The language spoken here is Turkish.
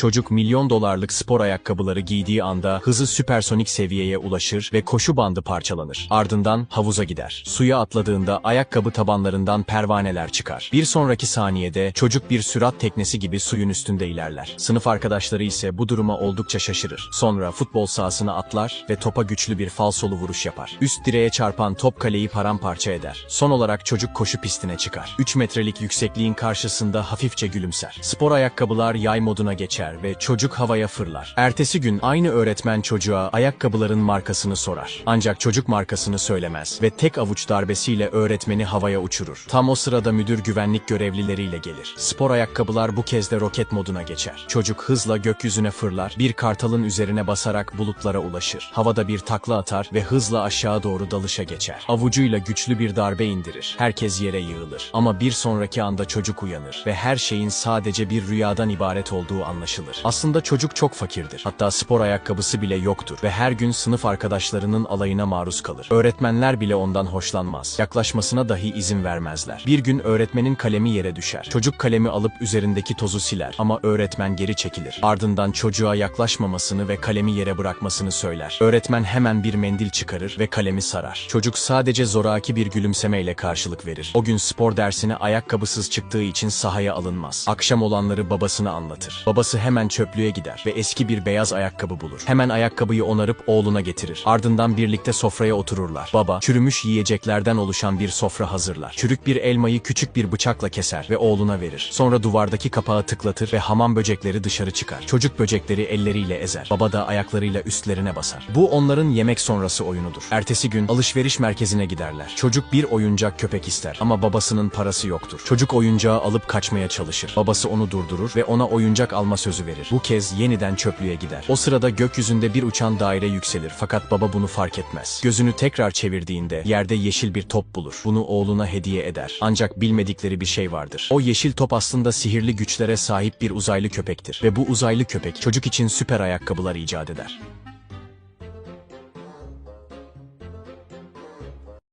Çocuk milyon dolarlık spor ayakkabıları giydiği anda hızı süpersonik seviyeye ulaşır ve koşu bandı parçalanır. Ardından havuza gider. Suya atladığında ayakkabı tabanlarından pervaneler çıkar. Bir sonraki saniyede çocuk bir sürat teknesi gibi suyun üstünde ilerler. Sınıf arkadaşları ise bu duruma oldukça şaşırır. Sonra futbol sahasına atlar ve topa güçlü bir falsolu vuruş yapar. Üst direğe çarpan top kaleyi paramparça eder. Son olarak çocuk koşu pistine çıkar. 3 metrelik yüksekliğin karşısında hafifçe gülümser. Spor ayakkabılar yay moduna geçer ve çocuk havaya fırlar. Ertesi gün aynı öğretmen çocuğa ayakkabıların markasını sorar. Ancak çocuk markasını söylemez ve tek avuç darbesiyle öğretmeni havaya uçurur. Tam o sırada müdür güvenlik görevlileriyle gelir. Spor ayakkabılar bu kez de roket moduna geçer. Çocuk hızla gökyüzüne fırlar, bir kartalın üzerine basarak bulutlara ulaşır. Havada bir takla atar ve hızla aşağı doğru dalışa geçer. Avucuyla güçlü bir darbe indirir. Herkes yere yığılır. Ama bir sonraki anda çocuk uyanır ve her şeyin sadece bir rüyadan ibaret olduğu anlaşılır. Aslında çocuk çok fakirdir. Hatta spor ayakkabısı bile yoktur ve her gün sınıf arkadaşlarının alayına maruz kalır. Öğretmenler bile ondan hoşlanmaz. Yaklaşmasına dahi izin vermezler. Bir gün öğretmenin kalemi yere düşer. Çocuk kalemi alıp üzerindeki tozu siler ama öğretmen geri çekilir. Ardından çocuğa yaklaşmamasını ve kalemi yere bırakmasını söyler. Öğretmen hemen bir mendil çıkarır ve kalemi sarar. Çocuk sadece zoraki bir gülümsemeyle karşılık verir. O gün spor dersine ayakkabısız çıktığı için sahaya alınmaz. Akşam olanları babasına anlatır. Babası hemen çöplüğe gider ve eski bir beyaz ayakkabı bulur. Hemen ayakkabıyı onarıp oğluna getirir. Ardından birlikte sofraya otururlar. Baba, çürümüş yiyeceklerden oluşan bir sofra hazırlar. Çürük bir elmayı küçük bir bıçakla keser ve oğluna verir. Sonra duvardaki kapağı tıklatır ve hamam böcekleri dışarı çıkar. Çocuk böcekleri elleriyle ezer. Baba da ayaklarıyla üstlerine basar. Bu onların yemek sonrası oyunudur. Ertesi gün alışveriş merkezine giderler. Çocuk bir oyuncak köpek ister ama babasının parası yoktur. Çocuk oyuncağı alıp kaçmaya çalışır. Babası onu durdurur ve ona oyuncak alma sözü verir. Bu kez yeniden çöplüğe gider. O sırada gökyüzünde bir uçan daire yükselir fakat baba bunu fark etmez. Gözünü tekrar çevirdiğinde yerde yeşil bir top bulur. Bunu oğluna hediye eder. Ancak bilmedikleri bir şey vardır. O yeşil top aslında sihirli güçlere sahip bir uzaylı köpektir ve bu uzaylı köpek çocuk için süper ayakkabılar icat eder.